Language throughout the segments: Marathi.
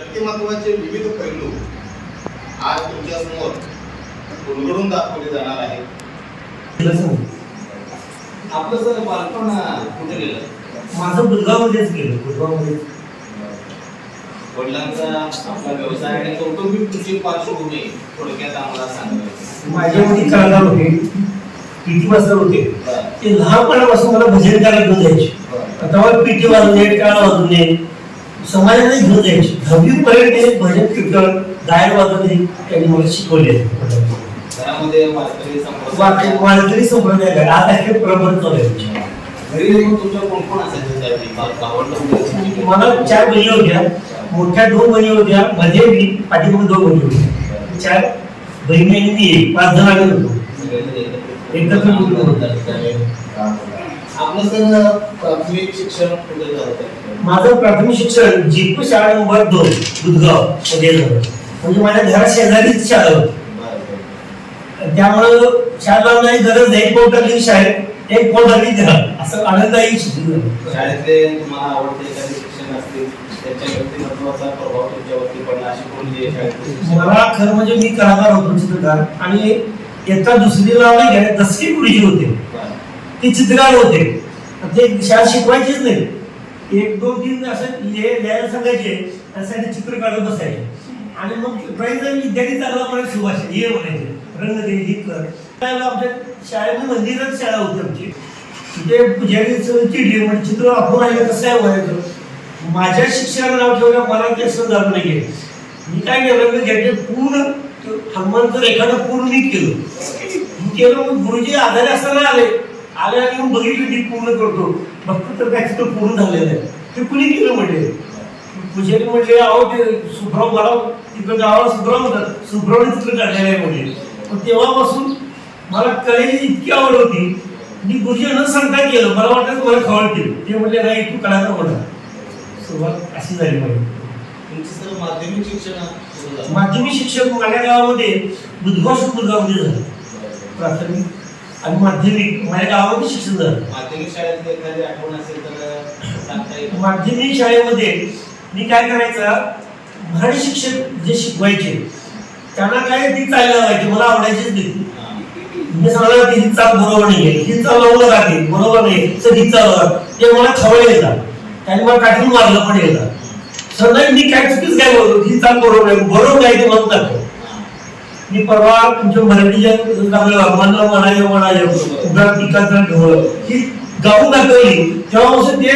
व्यक्तिमत्वाचे विविध पैलू आज तुमच्यासमोर उलगडून दाखवले जाणार आहेत. आपलं सर बालपण कुठे गेलं? माझं बुधगावमध्येच गेलं बुधगावमध्ये वडिलांचा आपला व्यवसाय आणि कौटुंबिक तुमची पार्श्वभूमी थोडक्यात आम्हाला सांगायची माझे वडील कलाकार होते पीटी मास्टर होते. ते लहानपणापासून मला भजन करायला घेऊन जायचे. तेव्हा पीटी वाजवणे टाळ वाजवणे समाजाने घेऊन जायचे. दहावी पर्यंत भजन कीर्तन गायन वाजवणे त्यांनी मला शिकवले. वारकरी संप्रदाय. आज आहे. प्रबळ तुमची? मला चार बहिणी होत्या. मोठ्या दोन बहिणी होत्या. मध्ये मी पाठीमागे दोन बहिणी होत्या. चार बहिणी आणि मी. पाच जण आम्ही होतो. एकत्र कुटुंब होतं. आपलं सर प्राथमिक शिक्षण कुठे झालं होतं? माझं प्राथमिक शिक्षण जीप शाळा नंबर दोन बुधगावमध्ये झालं म्हणजे माझ्या घरा शेजारीच शाळा होती त्यामुळं शाळा नाही गरज नाही पोट टाकली शाळेत एक पोट टाकली घरात असं आनंददायी शिक्षण. शाळेतले तुम्हाला आवडते एखादे शिक्षण असतील? मला खरं म्हणजे मी कलाकार होतो चित्रकार आणि एका दुसरीला नाही का दसरी गुरुजी होते. ते चित्रकार होते ते शाळा शिकवायचीच नाही. एक दोन तीन असं लिहायला सांगायचे. त्यासाठी चित्र काढत बसायचे. आणि मग प्राईज विद्यार्थी चांगला म्हणायचे सुभाष हे म्हणायचे. रंग दे हे कर. त्यावेळेला आमच्या शाळेमध्ये मंदिरात शाळा होती आमची. तिथे पुजारीचं चिडली म्हणजे चित्र आपण राहिलं कसं काय व्हायचं माझ्या शिक्षकाला नाव ठेवलं मला ते असं नाही नाहीये. मी काय केलं? मी घ्यायचे पूर्ण हनुमानचं रेखाटन पूर्ण नीट केलं. मी केलं मग गुरुजी आधारे असताना आले. आले आणि मग बघितली ती पूर्ण करतो. बघतो तर काय तिथं पूर्ण झालेलं आहे. ते कुणी केलं म्हणजे पुजारी म्हणजे अहो ते सुभ्राव मला तिथं गावाला सुभ्राव म्हणतात. सुभ्रावने चित्र काढलेलं आहे म्हणजे पण तेव्हापासून मला कलेची इतकी आवड होती. मी गुरुजी न सांगता केलं. मला वाटलं मला खवळ केलं. ते म्हणजे नाही तू कलाकार म्हणा. सुरुवात अशी झाली माझी माध्यमिक शिक्षण? माध्यमिक शिक्षण माझ्या गावामध्ये बुधगाव बुधगावमध्ये झालं. प्राथमिक आणि माध्यमिक माझ्या गावामध्ये शिक्षण झालं माध्यमिक शाळेत एखादी आठवण असेल तर सांगता येईल माध्यमिक शाळेमध्ये मी काय करायचं मराठी शिक्षक जे शिकवायचे त्यांना काय ती चाल लावायची मला आवडायचीच नाही. मी सांगणार की ही चाल बरोबर नाहीये ही चाल लावलं राहते बरोबर नाही तर ही चाल. ते मला खवळ येतात त्यांनी मला काठीन मारलं पण येतात सर नाही मी काय चुकीच काय बोलतो ही चाल बरोबर नाही बरोबर नाही ते म्हणत दाखव हां. मी परवा तुमच्या मराठीच्या चांगलं मन म्हणाय म्हणाय उगा पिकाचं ढोळ ही गाऊन दाखवली तेव्हापासून ते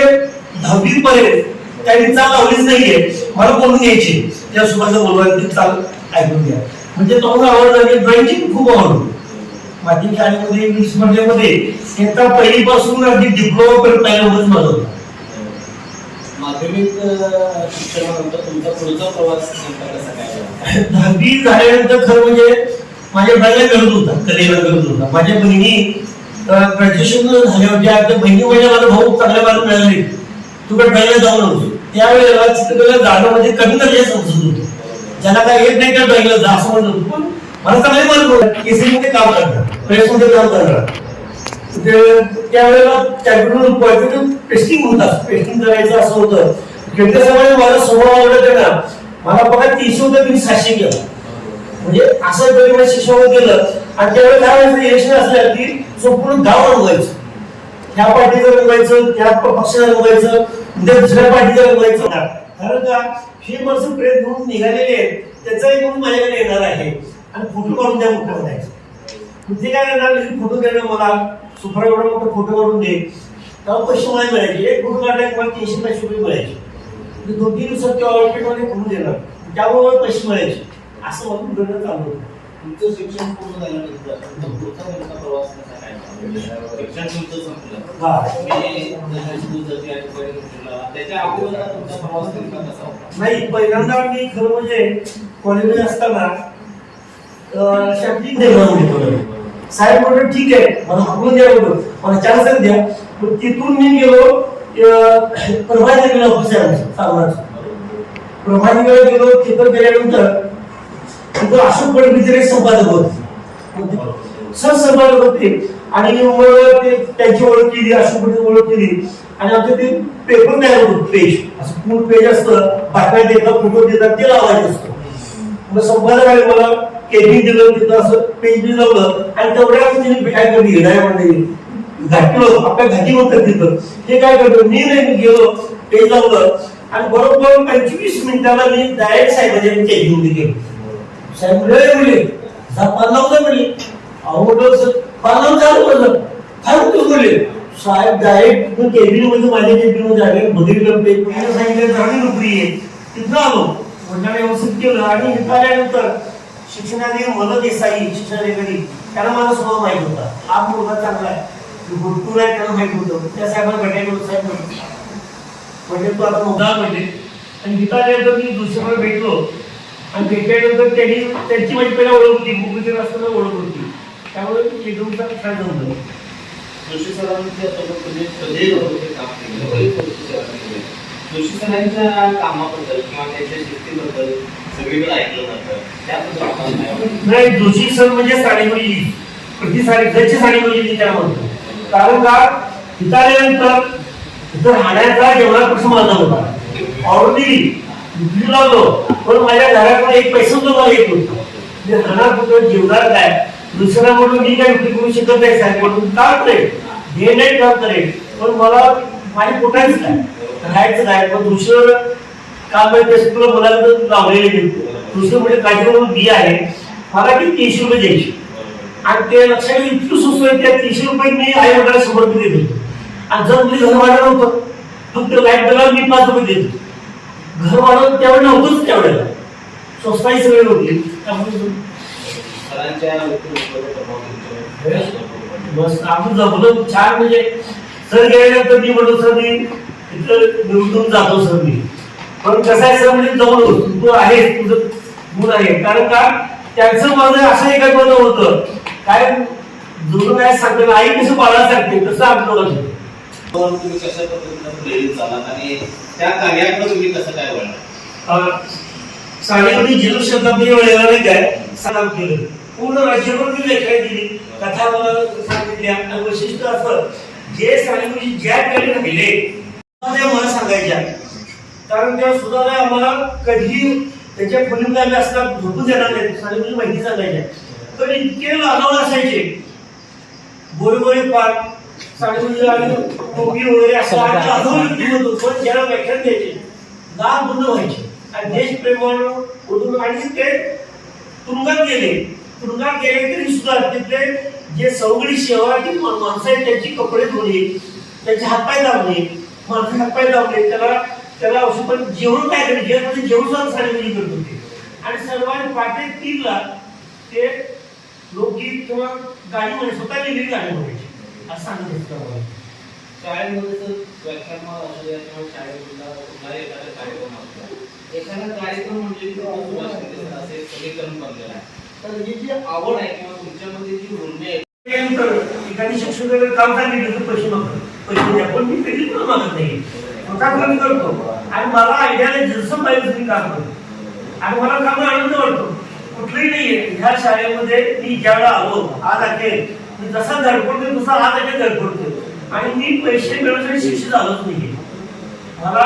दहावी पर्यंत त्यांनी चाल लावलीच नाहीये. मला बोलून घ्यायची. त्या सुभाषचं बोलवायला ती चाल ऐकून घ्या. म्हणजे तो आवड लागली ड्रॉइंगची खूप आवड माध्यमिक शाळेमध्ये इंग्लिशमध्ये इयत्ता पहिलीपासून अगदी डिप्लोमा पर्यंत पहिल्यामध्येच माझं माध्यमिक शिक्षणानंतर तुमचा पुढचा प्रवास कसा काय दहावी झाल्यानंतर खरं म्हणजे माझ्या बहिणीला गरज होता कलेला गरज होता माझ्या बहिणी ग्रॅज्युएशन झाल्या होत्या तर बहिणी म्हणजे माझा भाऊ चांगल्या मार्ग मिळाले तू काय ड्रॉइंगला जाऊ नको त्यावेळेला चित्रकला जाणं म्हणजे कमी दर्जा समजत होतो. ज्याला काय येत नाही त्या ड्रॉइंगला जा असं म्हणत होतो. पण मला चांगले मार्ग होते केसीमध्ये काम करणार प्रेसमध्ये काम करणार. त्यावेळेला त्याकडून पॉझिटिव्ह टेस्टिंग होता टेस्टिंग करायचं असं होतं. केंद्र समाजाने माझा स्वभाव आवडत ना मला बघा तीनशे होतं मी सातशे केलं म्हणजे असं जरी मला शिक्षण केलं आणि त्यावेळेस काय व्हायचं इलेक्शन असलं की संपूर्ण गाव रंगवायचं. ह्या पार्टीचं रंगवायचं त्या पक्षाला रंगवायचं दुसऱ्या पार्टीचं रंगवायचं. कारण का? हे माणसं प्रेम म्हणून निघालेले आहेत. त्याचाही म्हणून माझ्याकडे येणार आहे. आणि फोटो काढून त्या मोठं म्हणायचं ते काय करणार फोटो देणं मला. सुपरा एवढा मोठा फोटो काढून दे. तेव्हा पैसे मला मिळायचे. एक फोटो काढला मला तीनशे पाचशे रुपये मिळायचे. दोन तीन दिवसात त्या ऑर्किडमध्ये फोटो देणार. त्यामुळे मला पैसे मिळायचे. असं मला पुढे चालू होतं. तुमचं शिक्षण पूर्ण झाल्यानंतर पुढचा प्रवास कसा काय? शिक्षण तुमचं संपलं. हा. त्याच्या अगोदरचा तुमचा प्रवास नेमका कसा होता? नाही पहिल्यांदा मी खरं म्हणजे कॉलेजमध्ये असताना अं, शॅम्पलिंग द्यायला होते साहेब म्हणतो ठीक आहे. मला हाकलून द्या म्हणतो मला चान्स द्या. मग तिथून मी गेलो अं, प्रभाजी गेलो ऑफिस आहे. आमचं सामनाचं प्रभाजीकडे गेलो तिथं गेल्यानंतर तिथं अशोक पडबिचरे संपादक होते. सहसंबंध होते. आणि मग ते त्यांची ओळख केली अशोक कुठे ओळख केली. आणि आमचं ते पेपर तयार होतो पेज असं पूर्ण पेज असतं. बातम्या देतात फोटो देतात ते लावायचं असतं. मग संपादकाने मला. केबिन दिलं तिथं असं पेज बी लावलं आणि तेवढ्या तिने काय हिडाय म्हणजे घाटलं आपल्या घाटी होतं तिथं हे काय करतो मी नाही गेलो पेज आणि बरोबर पंचवीस मिनिटाला मी डायरेक्ट साहेबांच्या केबिन मध्ये गेलो साहेब म्हणले लावता म्हणले अहो सर पान चालू म्हणलं काय म्हणतो म्हणले साहेब डायरेक्ट केबिन मध्ये माझ्या केबिन मध्ये आले बघितलं ते सांगितलं झाली नोकरी आहे तिथं आलो मंडळाने व्यवस्थित केलं आणि इथं आल्यानंतर शिक्षणाने मला देसाई शिक्षणाधिकारी त्याला माझा स्वभाव माहीत होता. हा मुलगा चांगला आहे. भरपूर आहे त्याला माहीत होतं. त्या साहेबांना भेटायला साहेब म्हणले म्हणजे तो आता मुद्दा म्हणजे आणि तिथं मी दुसऱ्याला भेटलो आणि भेटल्यानंतर त्यांनी त्यांची माझी पहिला ओळख होती. मुंबईतील असताना ओळख होती. त्यामुळे एकदम छान जमलं जोशी सरांचे सोबत कधी होते काम केलं. जोशी सरांच्या कामाबद्दल किंवा त्यांच्या शिस्तीबद्दल सगळीकडे ऐकलं जातं नाही. दुसरी सण म्हणजे साडीमुली ती साडी घरची साडीमुली मी त्याला म्हणतो. कारण का? तिथं आल्यानंतर तिथं राहण्याचा जेवढा प्रश्न माझा होता. ऑर्डर दिली विक्री लावलो पण माझ्या घराकडे एक पैसा सुद्धा येत होता मी राहणार कुठं जेवणार काय? दुसरा म्हणून मी काय विक्री करू शकत नाही साहेब. म्हणून काम करेल डे नाईट काम करेल पण मला माझ्या पोटायचं काय राहायचं काय पण दुसरं आहे ते तुला मला लावलेले दुसरं म्हणजे काही म्हणून बी आहे मला ती तीनशे रुपये द्यायची. आणि ते लक्षात घेऊन इतकं सुचलं आहे, त्या तीनशे रुपये मी आई वडिलांना शंभर रुपये देत होतो. आणि जर मी घर भाडं नव्हतं फक्त लाइट बिलाला मी पाच रुपये देत होतो. घर भाडं त्यावेळेला नव्हतंच त्यावेळेला स्वस्ताही सगळी होती. बस आपण जमलं. छान म्हणजे सर गेल्यानंतर मी म्हणतो सर मी तिथं निवडून जातो सर मी. पण कसं आहे सर म्हणजे जवळ तू आहेस तुझं गुण आहे. कारण का? त्यांचं माझं असं एक मत होतं काय? जुनं काय सांगतो आई कसं बाळा सांगते तसं आमचं. पण तुम्ही कशा पद्धतीनं प्रेरित झालात आणि त्या कार्याकडे तुम्ही कसं काय वळला साडेवडी जिल्हा शताब्दी वेळेला नाही काय? सलाम केलं पूर्ण राज्यभर मी लेखाय दिली. कथा मला सांगितल्या आणि वैशिष्ट्य असं जे साडेवडी ज्या ठिकाणी राहिले त्या मला सांगायच्या. कारण त्या सुद्धा आम्हाला कधी त्याच्या खोलीमध्ये आम्ही असता झोपून देणार नाही साडेवडी माहिती सांगायच्या तर इतके लागावं असायचे. गोरेगोरे पाक साडेवडी आणि टोपी वगैरे असं होतो पण ज्याला व्याख्यान द्यायचे गाव बंद व्हायचे. आणि देश प्रेमानं उडून आणि ते तुरुंगात गेले. तुरुंगात गेले तरी सुद्धा तिथले जे सवगडी मा- माणसं आहेत त्यांची कपडे धुणे त्यांचे हातपाय दाबणे माणसं हातपाय दाबले त्याला त्याला औषध पण जेवण काय करते जेवण म्हणजे जेवण सुद्धा साडेवडी करत होते आणि सर्वांनी पाटे तीनला ते लोकगीत किंवा गाणी म्हणे स्वतः लिहिलेली गाणी म्हणायची असं सांगत मला. शाळेमध्ये व्याख्यान असू द्या किंवा शाळेमधला कुठलाही एखादा कार्यक्रम असतो एखादा कार्यक्रम म्हणजे की तुम्हाला सुभाष शिंदे सर असे समीकरण बनलेलं आहे. तर ही जी आवड आहे किंवा तुमच्यामध्ये जी उर्मी आहे त्यानंतर एखादी शिक्षकाकडे काम सांगितलं तर पैसे मागतात. पैसे द्या पण मी कधी पण मागत नाही. स्वतः करतो. आणि मला आयडियाने जसं पाहिजे तसं मी काम करतो आणि मला काम आनंद वाटतो. कुठलीही नाहीये. ह्या शाळेमध्ये मी ज्यावेळेला आलो आज अखेर मी जसा धडपडतोय तसा आज अखेर धडपडतोय आणि मी पैसे मिळवण्यासाठी शिक्षित झालोच नाहीये. मला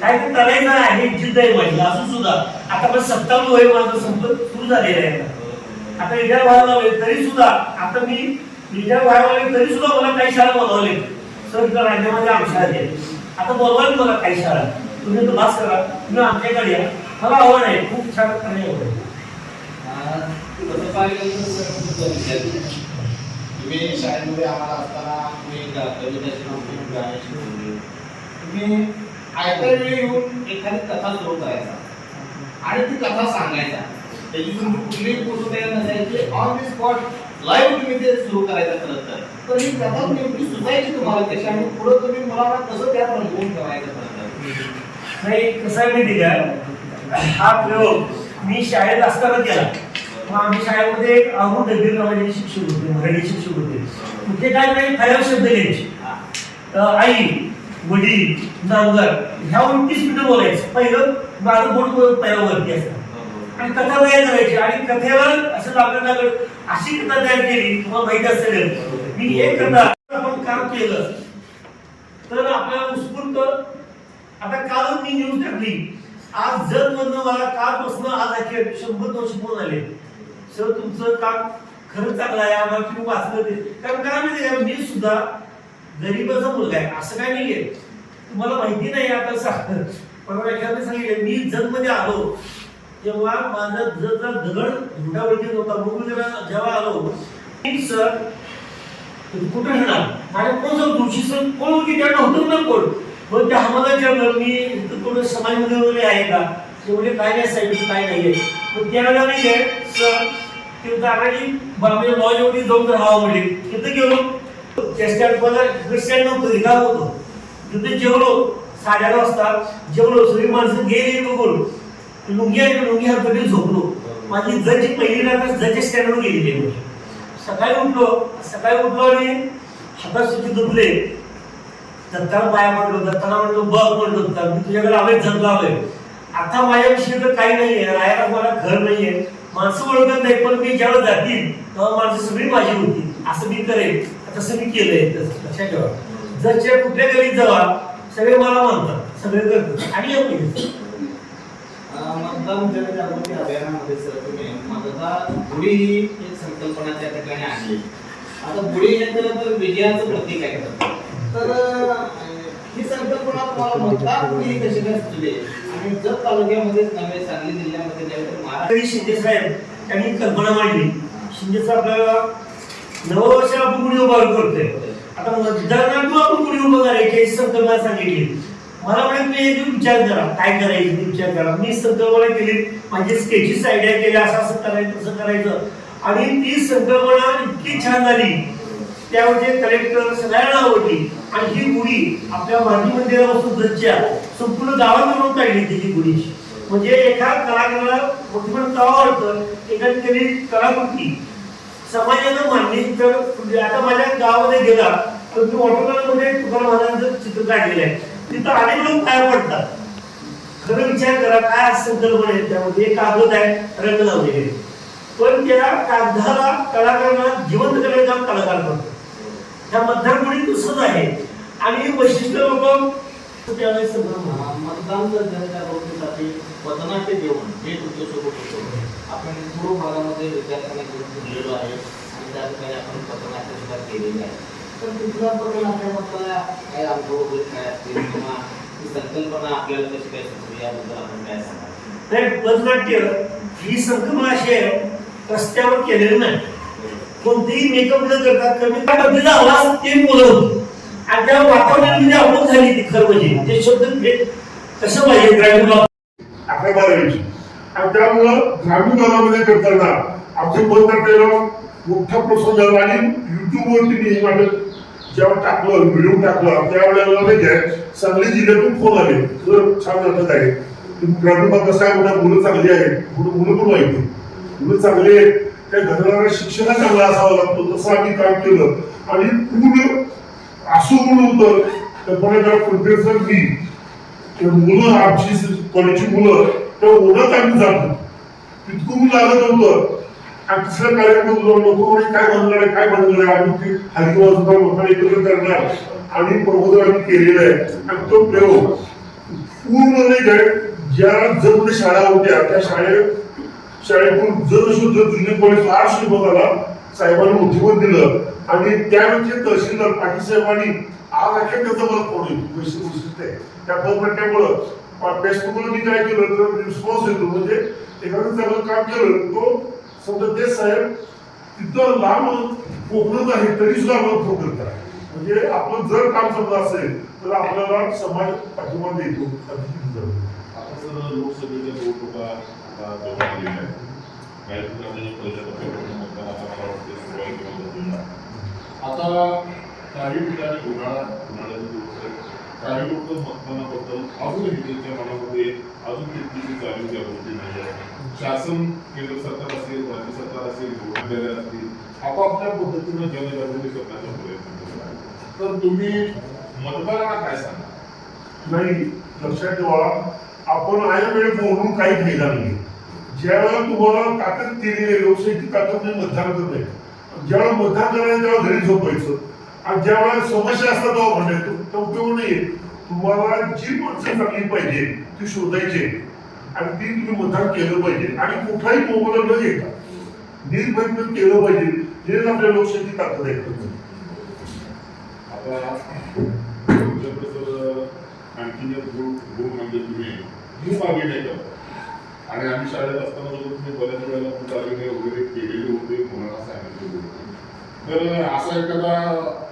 काय ते करायचं आहे जिद्द आहे माझी. असून सुद्धा आता पण सत्तावन्न वय माझं संपत सुरू झालेलं आहे. आता. आता रिटायर व्हायला लागले तरी सुद्धा आता मी रिटायर व्हायला लागले तरी सुद्धा मला काही शाळा बनवले सर राज्यामध्ये आमच्या आहे आता बोलवाल मला काही शाळा. तुम्ही तो भास करा. तुम्ही आमच्याकडे या. मला आवड आहे. खूप छान करणे आवड आहे. विद्यार्थी तुम्ही शाळेमध्ये आम्हाला असताना तुम्ही गा- कविता शिकवली तुम्ही आयत्या वेळी येऊन एखादी कथा सुरू करायचा. आणि ती कथा सांगायचा. त्याची तुमची कुठलीही गोष्ट तयार नसायची. ऑन दी स्पॉट लाईव्ह तुम्ही ते सुरू करायचं खरं तर तर ही कथा नेमकी सुचायची तुम्हाला कशी आणि पुढे तुम्ही मला कसं त्यात रंगवून ठेवायचं खरं तर नाही कसं आहे माहिती का? हा प्रयोग मी शाळेत असताना केला. मग आम्ही शाळेमध्ये एक अरुण डबीर नावाचे शिक्षक होते मराठी शिक्षक होते. ते काय काही खराब शब्द घ्यायचे आई वडील नांगर ह्यावरून तीस मिनिटं बोलायचं. पहिलं माझं बोट पहिला वरती असतं. आणि कथा तयार करायची आणि कथेवर असं आपल्याला अशी कथा तयार केली तुम्हाला माहिती असेल. मी एक कथा आपण काम केलं. तर आपल्याला उत्स्फूर्त आता काल मी न्यूज टाकली. आज जर म्हणणं मला कालपासून आज अखेर शंभर दोनशे फोन आले सर तुमचं काम खरंच चांगलं आहे. आम्हाला तुम्ही वाचलं ते. कारण काय माहिती आहे, मी सुद्धा गरीबाचा मुलगा आहे. असं काय नाहीये. तुम्हाला माहिती नाही आता सांग. परवा एखाद्या सांगितलं मी जन्ममध्ये आलो. जेव्हा माझा जसा दगड हुंडावरती होता मग जेव्हा आलो सर कुठं राहणार? माझ्या कोण सर दोषी सर? कोण होती? त्यांना नव्हतं ना कोण? मग त्या आम्हाला विचारलं मी इथं कोण समाजमध्ये वगैरे आहे का? ते म्हणजे काय नाही साहेब इथं काय नाहीये. मग त्यावेळेला नाही आहे सर ते दादाजी बाबे लॉजवरती जाऊन राहावं म्हणजे तिथं गेलो. त्या स्टँड मला स्टँड नव्हतं रिकाम होतं. तिथे जेवलो साडेआठ वाजता जेवलो सगळी माणसं गेली बघून. लुंगी आहे लुंगी हात झोपलो. माझी जची पहिली रात्र जच्या स्टँडवर गेलेली आहे सकाळी उठलो. सकाळी उठलो आणि हातात सुद्धा दुखले दत्ताला पाया पडलो दत्ताला म्हणलो बघ म्हणलो दत्ता मी तुझ्याकडे आलोय जग लावलोय. आता माझ्याविषयी तर काही नाहीये. राहायला मला घर नाहीये. माणसं ओळखत नाही पण मी जेव्हा जातील तेव्हा माणसं सगळी माझी होती. असं मी करेन. तसं मी केलंय. तसं लक्षात ठेवा. जरच्या कुठल्या गलीत जावा सगळे मला म्हणतात सगळे करतात. आणि एवढी अं, मतदान जनजागृती अभियानामध्ये सर तुम्ही मतदार गुढी ही एक संकल्पना त्या ठिकाणी आणली आता गुढी हे तर विजयाचं प्रतीक आहे. तर ही संकल्पना तुम्हाला मतदार गुढी कशी काय सुचली? आणि जत तालुक्यामध्येच नव्हे सांगली जिल्ह्यामध्ये नव्हे तर महाराष्ट्र. शिंदे साहेब त्यांनी कल्पना मांडली. शिंदे साहेब आपल्याला नववर्षाला आपण गुढी उभा करतोय. आता मतदारांना आपण गुढी उभं करायची संकल्पना सांगितली. मला म्हणे तुम्ही एक विचार करा. काय करायचं? विचार करा. मी संकल्पना केली. माझी स्केचेस आयडिया केल्या असं असं करायचं तसं करायचं. आणि ती संकल्पना इतकी छान झाली. त्यामध्ये कलेक्टर सगळ्यांना आवडली. आणि ही गुढी आपल्या मांदी मंदिरापासून जज्जा संपूर्ण गावात म्हणून काढली तिची गुढीची म्हणजे एका कलाकाराला मोठं का आवडतं एखादी कलाकृती. समाजानं मानली. तर म्हणजे आता माझ्या गावामध्ये गेला. तर मी वॉटरकलरमध्ये तुकाराम महाराजांचं चित्र काढलेलं आहे. तिथं अनेक लोक काय पडतात खरं विचार करा काय संदर्भ आहे त्यामध्ये कागद आहे रंग लावलेले पण त्या कागदाला कलाकारांना जिवंत करण्याचा कलाकार करतो त्या मतदारपुढी तसंच आहे. आणि वैशिष्ट्य लोक त्यावेळेस मतदान जर जनजागृतीसाठी पतनाचे जेवण हे तुमच्यासोबत होतो आपण पूर्व भागामध्ये विद्यार्थ्यांना घेऊन आहे आणि त्या ठिकाणी आपण पथनाट्य सुद्धा केलेले आहे. तर तिथल्या पथनाट्यामधला काय? अनुभव वगैरे काय असतील किंवा ही संकल्पना आपल्याला कशी काय सुचली याबद्दल आपण काय सांगाल? नाही पथनाट्य ही संकल्पना अशी आहे रस्त्यावर केलेली नाही. कोणतेही मेकअप न करता कमी पद्धतीचा आवाज ते बोलत होते. आणि त्या वातावरणामध्ये आपण झाली ती खरं म्हणजे. ते शब्द थेट कसं पाहिजे ग्रामीण अकरा बारावीची आणि त्यामुळं ग्रामीण भागामध्ये करताना आमचे पत्रकारांना मोठा प्रश्न झाला आणि युट्यूबवरती मी हे नाटक जेव्हा टाकलं व्हिडिओ टाकला त्यावेळेला माहिती आहे सांगली जिल्ह्यातून फोन आले. तर छान नाटक आहे. तुम्ही ग्रामीण भाग कसा आहे म्हणा मुलं चांगली आहेत. मुलं मुलं पण माहिती मुलं चांगली आहेत. त्या घराला शिक्षण चांगला असावा लागतो. तसं आम्ही काम केलं. आणि पूर्ण असं म्हणून होतं तर पण प्रोफेसर मी. ते मुलं आमची कॉलेजची मुलं त्या ओढत आम्ही जातो. तितकं मी लागत होतं आणि कार्यक्रम लोक म्हणे काय बनणार आहे? काय बनणार आहे? आम्ही ते हलकी वाजवता लोकांना एकत्र करणार. आणि प्रबोधन आम्ही केलेलं आहे. आणि तो प्रयोग पूर्ण नाही ज्या जर शाळा होत्या त्या शाळेत शाळेतून जर शुद्ध जुने कॉलेज शुभ विभागाला साहेबांनी उठवून दिलं. आणि त्यावेळेचे तहसीलदार पाटील साहेबांनी आज अखेर त्याचा मला फोन येतो वैशिष्ट्य आहे त्या पदपट्ट्यामुळं फेसबुकला मी काय केलं तर रिस्पॉन्स येतो म्हणजे एखादं चांगलं काम केलं तो समजा ते साहेब तिथं लांब कोकणात आहे तरी सुद्धा आपण फोन आहे म्हणजे आपलं जर काम समजा असेल तर आपल्याला समाज पाठिंबा देतो. जर. आता सर लोकसभेच्या निवडणुका आता जवळ आलेल्या आहेत काही ठिकाणी पहिल्या टप्प्यापासून मतदान आता मला वाटते सुरुवात किंवा आता काही ठिकाणी उन्हाळा उन्हाळ्याचे दिवस आहेत काही लोक मतदानाबद्दल अजूनही त्यांच्या मनामध्ये अजून तितकीशी जाणीव जागृती नाही आहे शासन केंद्र सरकार असेल राज्य सरकार असेल घोषणा असतील आपापल्या पद्धतीनं जनजागृती करण्याचा प्रयत्न करत तर तुम्ही मतदारांना काय सांगा? नाही लक्षात ठेवा आपण आया वेळ बोलून काही फायदा नाही. ज्यावेळेला तुम्हाला ताकद केलेली आहे लोकशाहीची ताकद नाही मतदान नाही ज्यावेळेला मतदान करायचं तेव्हा घरी झोपायचं. आणि ज्यावेळेला समस्या असतात तेव्हा भांडायचो तो उपयोग नाहीये तुम्हाला जी माणसं चांगली पाहिजे ती शोधायची आणि ती तुम्ही मतदान केलं पाहिजे. आणि कुठलाही मोबाईल न घेता निर्भय केलं पाहिजे हे आपल्या लोकशाहीची ताकद आहे. आता गुण म्हणजे तुम्ही. ही मागे नाही आणि आम्ही शाळेत असताना तुम्ही बऱ्याच वेळेला पुढारीने वगैरे केलेले होते कोणाला सांगितले होते. तर असा एखादा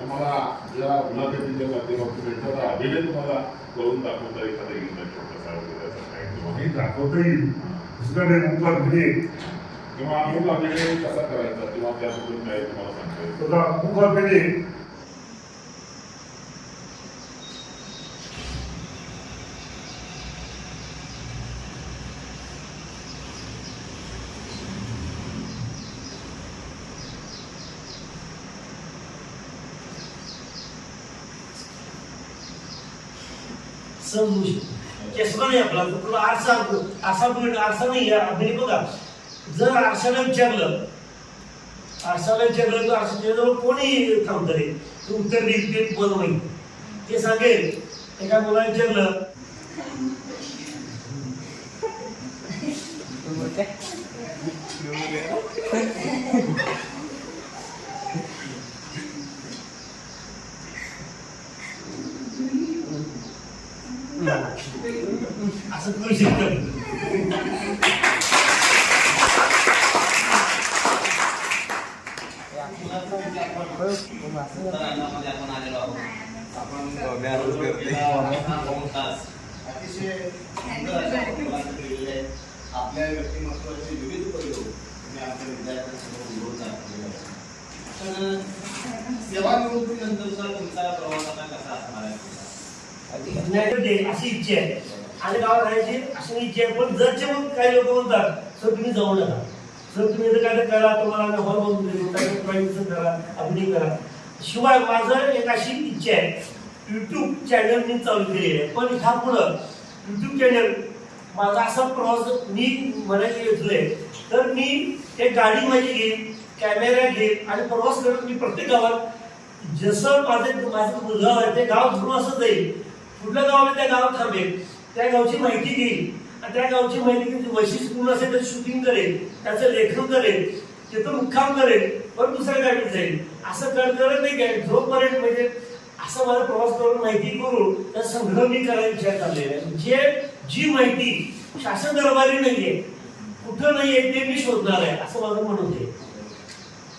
तुम्हाला या मुलाखतीच्या माध्यमातून एखादा अभिनय तुम्हाला करून दाखवता एखादा येईल का छोटासा वगैरे हे दाखवता येईल म्हणजे किंवा मूळ अभिनय कसा करायचा? किंवा त्याबद्दल काय तुम्हाला सांगता येईल? म्हणजे होऊ शकतो. चष्मा नाही आपला तुला आरसा आरसा बघ- आरसा नाही. अभिनय बघा. जर आरशाला विचारलं आरशाला विचारलं तर आरसा तुझ्याजवळ कोणी थांबतं रे तू उत्तर देईल ते मला माहिती. ते सांगेल एका मुलाला विचारलं असं करू शकतो आपण आलेलो आहोत तास अतिशय सुंदर आपल्या व्यक्तिमत्वाचे विविध पैलू आपल्या विद्यार्थ्यांसमोर उघडून दाखवलेले आहेत. तर सेवानिवृत्तीनंतरचा तुमचा प्रवास आता कसा असणार आहे अशी इच्छा आहे. आणि गावात राहायची अशी इच्छा आहे. पण जरचे मग काही लोक म्हणतात सर तुम्ही जाऊ नका. सर तुम्ही जर काय तर करा तुम्हाला हॉल बनवून देतो. प्राईव्हेट करा अभिनय करा. शिवाय माझं एक अशी इच्छा आहे. युट्यूब चॅनल मी चालू केलेली आहे. पण ह्या पुढं युट्यूब चॅनल माझा असा प्रवास मी म्हणायला घेतलंय तर मी एक गाडी माझी घेईन कॅमेरा घेईन आणि प्रवास करत मी प्रत्येक गावात. जसं माझे माझं गाव आहे ते गाव धरून असं जाईल. कुठल्या गावाला त्या गावात थांबेल? त्या गावची माहिती घेईल. आणि त्या गावची माहिती घेऊन वैशिष्ट्यपूर्ण असेल तर शूटिंग करेल त्याचं लेखन करेल तिथं मुक्काम करेल पण दुसऱ्या गाडीत जाईल. असं कर करत नाही काय जोपर्यंत म्हणजे असं मला प्रवास करून माहिती करून त्या संग्रह मी करायला विचार चाललेला आहे जे म्हणजे जी माहिती शासन दरबारी नाहीये कुठं नाहीये ते मी शोधणार आहे असं माझं म्हणून आहे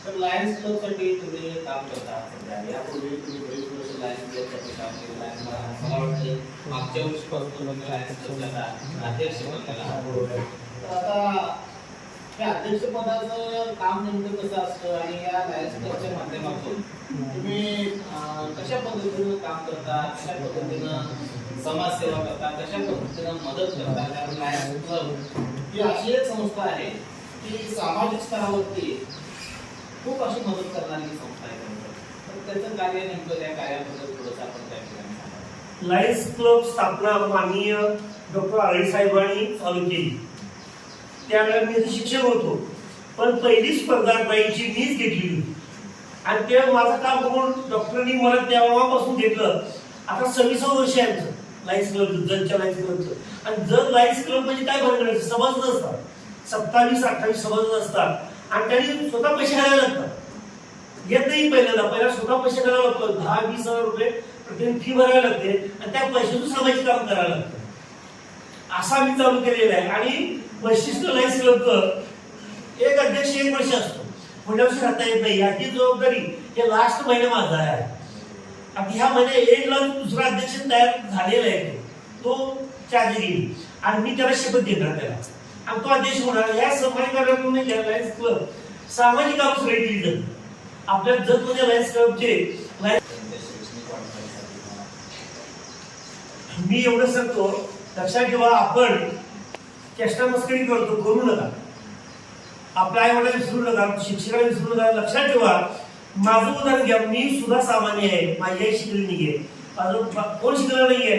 तर लायन्स क्लबसाठी तुम्ही काम करता. यापूर्वी तुम्ही वर्ष लायन्स क्लबसाठी काम केलेलं आहे मला वाटतं मागच्या वर्षीपासून अध्यक्ष आता अध्यक्षपदाचं काम नेमकं कसं असतं आणि या लायन्स क्लबच्या माध्यमातून तुम्ही कशा पद्धतीनं काम करता कशा पद्धतीनं समाजसेवा करता कशा पद्धतीनं मदत करता? कारण लायन्स क्लब ही अशी एक संस्था आहे की सामाजिक स्तरावरती खूप अशी मदत करणारी संस्था आहे. त्याचं कार्य नेमकं त्या कार्याबद्दल थोडंसं आपण त्या ठिकाणी लायन्स क्लब स्थापना माननीय डॉक्टर आळी साहेबांनी चालू केली. त्यावेळेला मी शिक्षक होतो. पण पहिली स्पर्धा बाईची मीच घेतली होती. आणि ते माझं काम बघून डॉक्टरांनी मला तेव्हापासून घेतलं. आता सव्वीसावं वर्ष आहे आमचं लायन्स क्लब जनच्या लायन्स क्लबचं. आणि जर लायन्स क्लब म्हणजे काय म्हणणार सभासद असतात. सत्तावीस अठ्ठावीस सभासद असतात. आणि त्यांनी स्वतः पैसे घालायला लागतात. येत नाही पहिल्यांदा. पहिला स्वतः पैसे करायला लागतो दहा वीस हजार रुपये प्रतिदिन फी भरायला लागते आणि त्या पैशातून सामाजिक काम करायला लागतं. असा मी चालू केलेला आहे. आणि वैशिष्ट्य लाईन्स क्लबचं एक अध्यक्ष एक वर्ष असतो. पुढल्या वर्षी राहता येत नाही. याची जबाबदारी हे लास्ट महिना माझा आहे. आता ह्या महिन्या एंडला दुसरा अध्यक्ष तयार झालेला आहे. तो चार्ज घेईल आणि मी त्याला शपथ देणार त्याला. आणि तो अध्यक्ष होणार. या समाज कार्यक्रम क्लब सामाजिक काम सुरू केली जाते. आपल्या जतमध्ये लायन्स क्लबचे लायन्स मी एवढं सांगतो लक्षात ठेवा आपण चेष्टा मस्करी करतो करू नका. आपल्या आई वडिला विसरू नका शिक्षकाला विसरू नका. लक्षात ठेवा माझं उदाहरण घ्या. मी सुद्धा सामान्य आहे. माझी आई शिकली नाहीये. माझं कोण शिकलं नाहीये?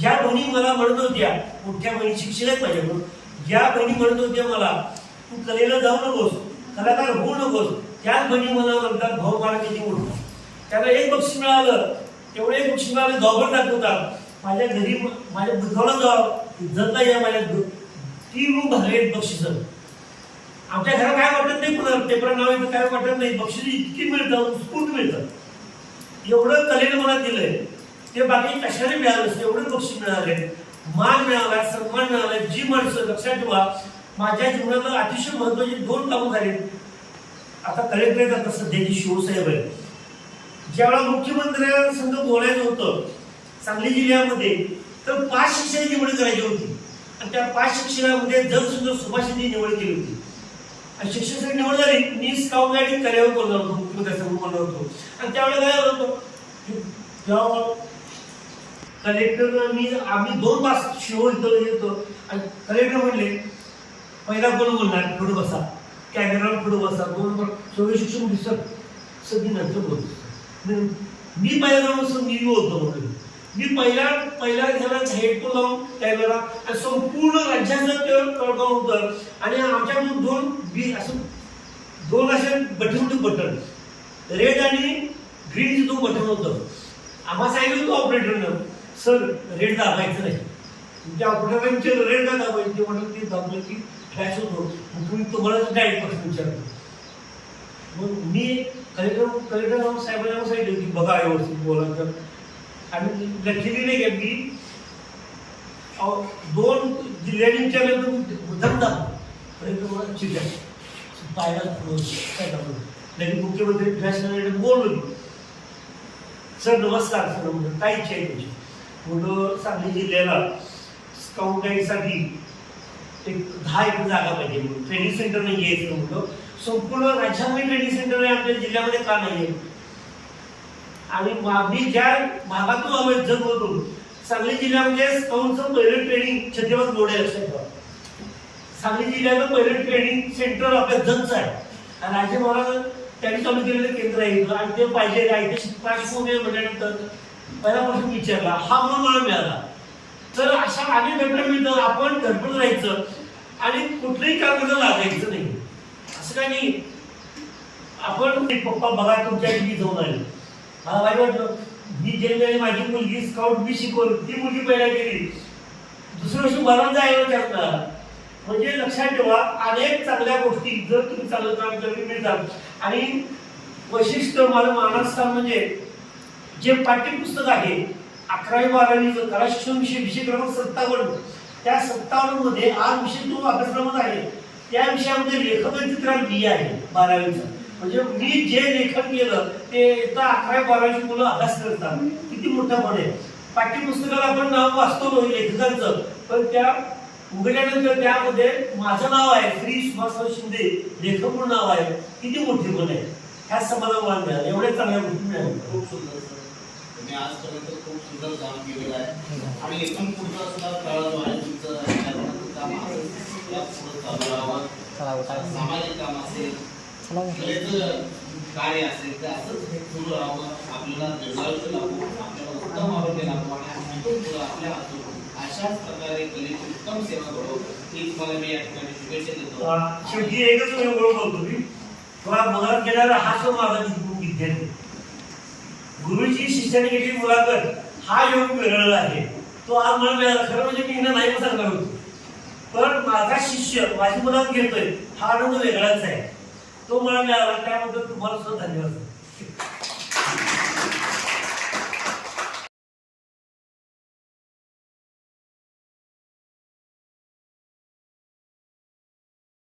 ज्या बहिणी मला म्हणत होत्या मोठ्या बहिणी शिक्षक आहेत माझ्याकडून ज्या बहिणी म्हणत होत्या मला तू कलेला जाऊ नकोस कलाकार होऊ नकोस त्याच बहिणी मला म्हणतात भाऊ मला किती मोठा त्याला एक बक्षीस मिळालं. तेवढं एक बक्षीस मिळालं गावभर दाखवतात. माझ्या घरी माझ्या दुधाला जाव. इज्जतला या माझ्या ती रूम भरले आहेत बक्षीस. आमच्या घरात काय वाटत नाही पुन्हा? पेपर नाव येतं काय वाटत नाही? बक्षीस इतकी मिळतात उत्स्फूर्त मिळतात. एवढं कलेनं मला दिलंय. ते बाकी कशाने मिळालं? एवढं बक्षीस मिळाले मान मिळाला सन्मान मिळाला जी माणसं लक्षात ठेवा. माझ्या जीवनाला अतिशय महत्वाची दोन कामं झाली आता कलेक्टर आता सध्याची शिवसाहेब आहे ज्यावेळेला मुख्यमंत्र्यांसंग बोलायचं होतं सांगली जिल्ह्यामध्ये तर पाच शिक्षण निवड करायची होती. आणि त्या पाच शिक्षणामध्ये सुद्धा सुभाषांनी निवड केली होती. आणि शिक्षणासाठी निवड झाली. मी स्काउट गाईड कार्यावर बोलणार होतो? मुख्यमंत्र्यांसमोर बोलणार होतो? आणि त्यावेळेला काय होतं? जेव्हा कलेक्टर मी आम्ही दोन पास शिव इथं येतो. आणि कलेक्टर म्हणले पहिला कोण बोलणार? पुढे बसा. कॅमेरा पुढे बसा दोन सगळे शिक्षण दिसत सगळी नंतर बोलतो. मी- पहिल्या जाऊन मी होतो म्हणून. मी पहिल्या पहिल्या ह्याला हेडफोन लावून कॅमेरा आणि संपूर्ण राज्याचं ते कळकळ होतं आणि आमच्या दोन बी असं दोन असे बटन होते बटन रेड आणि ग्रीनचं दोन बटन होतं. आम्हाला सांगितलं होतं ऑपरेटरनं सर रेड दाबायचं नाही. तुमच्या ऑपरेटरांचे रेड का दाबायचे? ते म्हणून ते दाबलं की फ्लॅश होतो. मग तुम्ही तुम्हाला डायरेक्ट प्रश्न विचारतो मग मी कलेक्टर कलेक्टर साहेबांना सांगितलं की बघा व्यवस्थित तर. आणि लक्षली नाही का मी अहो, दोन जिल्ह्यांनी विचारलं तर मुद्दाम कलेक्टर मला ठीक आहे. पाहिला काय करतो लगेच मुख्यमंत्री फ्लॅश बोललो सर नमस्कार सर म्हणलं काय इच्छा आहे तुमची? म्हणलं सांगली जिल्ह्याला स्काउट गाईडसाठी एक दहा एकर जागा पाहिजे म्हणून. ट्रेनिंग सेंटर नाही यायचं म्हणलं. संपूर्ण राज्यामध्ये ट्रेनिंग सेंटर आहे आपल्या जिल्ह्यामध्ये का नाही आहे? आणि मा- मी ज्या भागातून आलोय जगमधून सांगली जिल्ह्यामध्ये स्काउटचं पहिलं ट्रेनिंग छत्रपती मोडे लक्षात ठेवा. सांगली जिल्ह्याचं पहिलं ट्रेनिंग सेंटर आपल्या जगचं आहे. आणि राजे महाराज त्यांनी चालू केलेलं केंद्र आहे आणि ते पाहिजे ऐतिहासिक पार्श्वभूमी म्हटल्यानंतर पहिला प्रश्न विचारला. हा म्हणून मला मिळाला. तर अशा अनेक घटना मिळतात आपण धडपड राहायचं. आणि कुठलंही कामाला लागायचं नाही. असं काय नाही. आपण पप्पा बघा तुमच्या मी जाऊन आले. मला वाईट वाटलं. मी जन्मल्याने माझी मुलगी स्काउट मी शिकवली. ती मुलगी पहिला गेली. दुसऱ्या वर्षी मला जायला त्यातला म्हणजे लक्षात ठेवा अनेक चांगल्या गोष्टी जर तुम्ही चालत काम केलं मिळतात आणि वैशिष्ट्य मला महाराष्ट्रात म्हणजे जे पाठ्यपुस्तक आहे अकरावी बारावीचं कला शिक्षण विषय विषय क्रमांक सत्तावन्न. त्या सत्तावन्नमध्ये आज विषय जो अभ्यासक्रमात आहे. त्या विषयामध्ये लेखक चित्रात बी आहे बारावीचं. म्हणजे मी जे लेखन केलं ते इथं अकरावी बारावीची मुलं अभ्यास करतात. किती मोठं पण आहे. पाठ्यपुस्तकाला आपण नाव वाचतो लेखकांचं. पण त्या उघडल्यानंतर त्यामध्ये माझं नाव आहे श्री सुभाषराव शिंदे. लेखक म्हणून नाव आहे. किती मोठी पण आहे. ह्या वाद मिळाला. एवढ्या चांगल्या गोष्टी मिळाल्या. खूप सुंदर तुम्ही आजपर्यंत खूप सुंदर काम केलेलं आहे. आणि इथून पुढचं सुद्धा काळ जो आहे तुमचं काम असं या पुढं चालू राहावं. सामाजिक काम असेल कार्य असेल ते असंच सुरू राहावं. आपल्याला दीर्घायुष्य लाभो आपल्याला उत्तम आरोग्य लाभो आणि पुढं आपल्या हातून अशाच प्रकारे कलेची उत्तम सेवा घडो ही तुम्हाला मी या ठिकाणी शुभेच्छा देतो. शेवटी एकच मी ओळखतो मी. तुला मुलाखत घेणारा हा जो माझा विद्यार्थी गुरुची शिष्याने केली मुलाखत. हा योग वेगळा आहे. तो आज मला मिळाला. खरं म्हणजे मी नाही पण सांगणार होतो. पण माझा शिष्य माझी मुलाखत घेतोय हा आनंद वेगळाच आहे. तो मला मिळाला. त्याबद्दल तुम्हाला सुद्धा धन्यवाद.